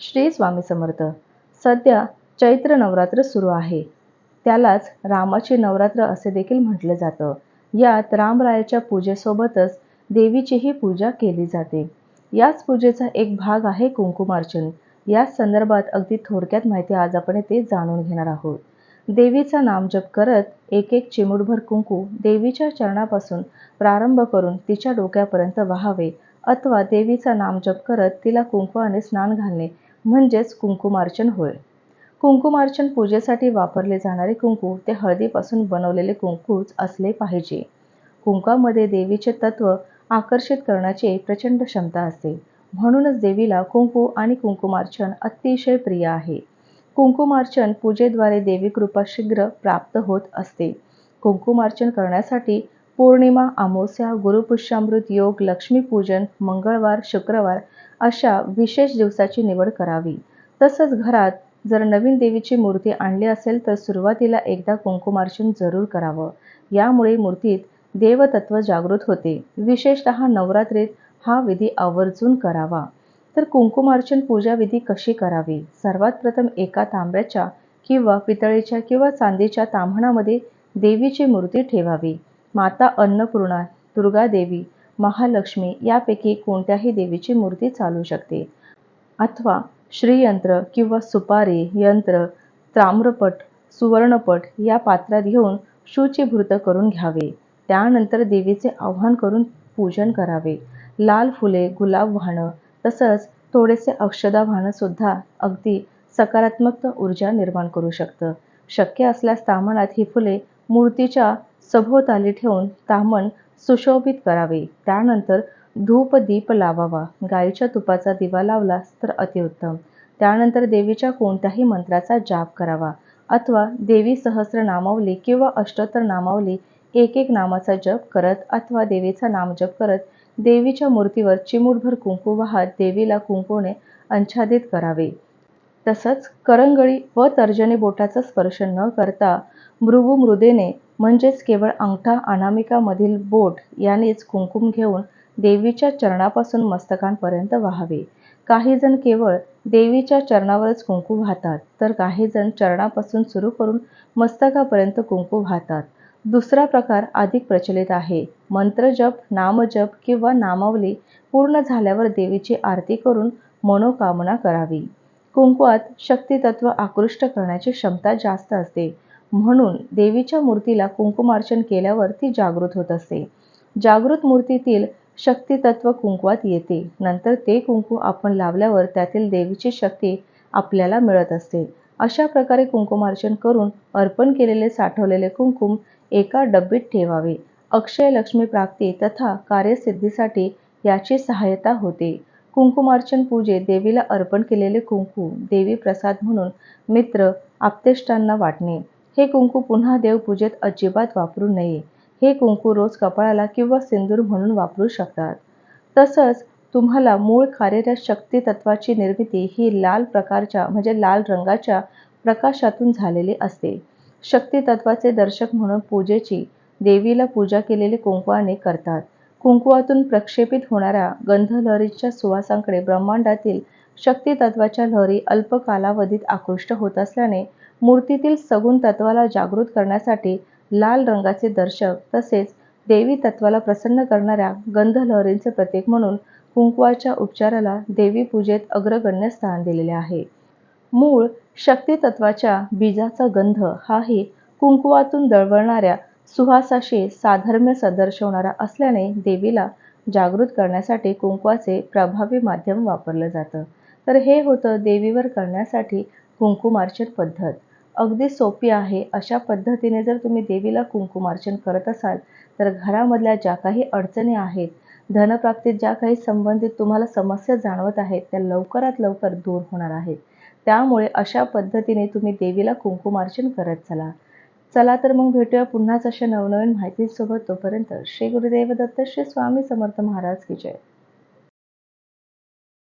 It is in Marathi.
श्री स्वामी समर्थ. सध्या चैत्र नवरात्र सुरू आहे. त्यालाच रामाचे नवरात्र असे देखील म्हटलं जातं. यात रामरायाच्या पूजेसोबतच देवीचीही पूजा केली जाते. याच पूजेचा एक भाग आहे कुंकुमार्चन. या संदर्भात अगदी थोडक्यात माहिती आज आपण ते जाणून घेणार आहोत. देवीचा नामजप करत एक एक चिमुटभर कुंकू देवीच्या चरणापासून प्रारंभ करून तिच्या डोक्यापर्यंत वाहावे अथवा देवीचा नामजप करत तिला कुंकवाने स्नान घालणे म्हणजेच कुंकुमार्चन होय. कुंकुमार्चन पूजेसाठी वापरले जाणारे कुंकू ते हळदीपासून बनवलेले कुंकूच असले पाहिजे. कुंकामध्ये देवीचे तत्व आकर्षित करण्याची प्रचंड क्षमता असते. म्हणूनच देवीला कुंकू आणि कुंकुमार्चन अतिशय प्रिय आहे. कुंकुमार्चन पूजेद्वारे देवी कृपा शीघ्र प्राप्त होत असते. कुंकुमार्चन करण्यासाठी पौर्णिमा अमावस्या गुरुपुष्यामृत योग लक्ष्मीपूजन मंगळवार शुक्रवार अशा विशेष दिवसाची निवड करावी. तसंच घरात जर नवीन देवीची मूर्ती आणली असेल तर सुरुवातीला एकदा कुंकुमार्चन जरूर करावं. यामुळे मूर्तीत देवतत्व जागृत होते. विशेषतः नवरात्रीत हा विधी आवर्जून करावा. तर कुंकुमार्चन पूजा विधी कशी करावी? सर्वात प्रथम एका तांब्याच्या किंवा पितळेच्या किंवा चांदीच्या तांबणामध्ये देवीची मूर्ती ठेवावी. माता अन्नपूर्णा दुर्गा देवी महालक्ष्मी यापैकी कोणत्याही देवीची मूर्ती चालू शकते. अथवा श्रीयंत्र किंवा सुपारी यंत्र ताम्रपट सुवर्णपट या पात्रात घेऊन शुचीभूत करून घ्यावे. त्यानंतर देवीचे आवाहन करून पूजन करावे. लाल फुले गुलाब वाहणं तसंच थोडेसे अक्षदा वाहणं सुद्धा अगदी सकारात्मक ऊर्जा निर्माण करू शकतं. शक्य असल्यास तामणात ही फुले मूर्तीच्या सभोवताली ठेवून तामण सुशोभित करावे. त्यानंतर धूप दीप लावावा. गाईच्या तुपाचा दिवा लावलास तर अतिउत्तम. त्यानंतर देवीच्या कोणत्याही मंत्राचा जाप करावा. अथवा देवी सहस्र नामावली किंवा अष्टोत्तर नामावली एक एक नामाचा जप करत अथवा देवीचा नाम जप करत देवीच्या मूर्तीवर चिमूटभर कुंकू वाहत देवीला कुंकूने अंच्छादित करावे. तसंच करंगळी व तर्जनी बोटाचा स्पर्श न करता मृगू मृदेने म्हणजेच केवळ अंगठा अनामिकामधील बोट यानेच कुंकुम घेऊन देवीच्या चरणापासून मस्तकांपर्यंत वाहावे. काही जण केवळ देवीच्या चरणावरच कुंकू वाहतात तर काही जण चरणापासून सुरू करून मस्तकापर्यंत कुंकू वाहतात. दुसरा प्रकार अधिक प्रचलित आहे. मंत्रजप नामजप किंवा नामावली पूर्ण झाल्यावर देवीची आरती करून मनोकामना करावी. कुंकवात शक्तितत्व आकृष्ट करण्याची क्षमता जास्त असते. म्हणून देवीच्या मूर्तीला कुंकुमार्चन केल्यावर ती जागृत होत असते. जागृत मूर्तीतील शक्तितत्व कुंकवात येते. नंतर ते कुंकू आपण लावल्यावर त्यातील देवीची शक्ती आपल्याला मिळत असते. अशा प्रकारे कुंकुमार्चन करून अर्पण केलेले साठवलेले कुंकुम एका डब्बीत ठेवावे. अक्षय लक्ष्मी प्राप्ती तथा कार्यसिद्धीसाठी याची सहाय्यता होते. कुंकुमार्चन पूजेत देवीला अर्पण केलेले कुंकू देवी प्रसाद म्हणून मित्र आप्तेष्टांना वाटणे. हे कुंकू पुन्हा देवपूजेत अजिबात वापरू नये. हे कुंकू रोज कपाळाला किंवा सिंदूर म्हणून वापरू शकतात. तसंच तुम्हाला मूळ कार्यरत शक्ती तत्वाची निर्मिती ही लाल प्रकारच्या म्हणजे लाल रंगाच्या प्रकाशातून झालेली असते. शक्ती तत्वाचे दर्शक म्हणून पूजेची देवीला पूजा केलेले कुंकुवाने करतात. कुंकुवातून प्रक्षेपित होणाऱ्या गंधलहरीच्या सुवासांकडे ब्रह्मांडातील शक्ती तत्वाच्या लहरी अल्प कालावधीत आकृष्ट होत असल्याने मूर्तीतील सगुण तत्वाला जागृत करण्यासाठी लाल रंगाचे दर्शक तसेच देवी तत्वाला प्रसन्न करणाऱ्या गंधलहरींचे प्रतीक म्हणून कुंकवाच्या उपचाराला देवी पूजेत अग्रगण्य स्थान दिलेले आहे. मूळ शक्ती तत्वाच्या बीजाचा गंध हाही कुंकुवातून दळवळणाऱ्या सुहासाशी साधर्म्य सदर्शवणारा असल्याने देवीला जागृत करण्यासाठी कुंकवाचे प्रभावी माध्यम वापरलं जातं. तर हे होतं देवीवर करण्यासाठी कुंकुमार्चन पद्धत. अगदी सोपी आहे. अशा पद्धतीने जर तुम्ही देवीला कुंकुमार्चन करत असाल तर घरामधल्या ज्या काही अडचणी आहेत धनप्राप्तीत ज्या काही संबंधित तुम्हाला समस्या जाणवत आहेत त्या लवकरात लवकर दूर होणार आहेत. त्यामुळे अशा पद्धतीने तुम्ही देवीला कुंकुमार्चन करत चला. चला तर मग भेटूया पुन्हाच अशा नवनवीन माहितीसोबत. तोपर्यंत श्री गुरुदेव दत्त श्री स्वामी समर्थ महाराज की जय.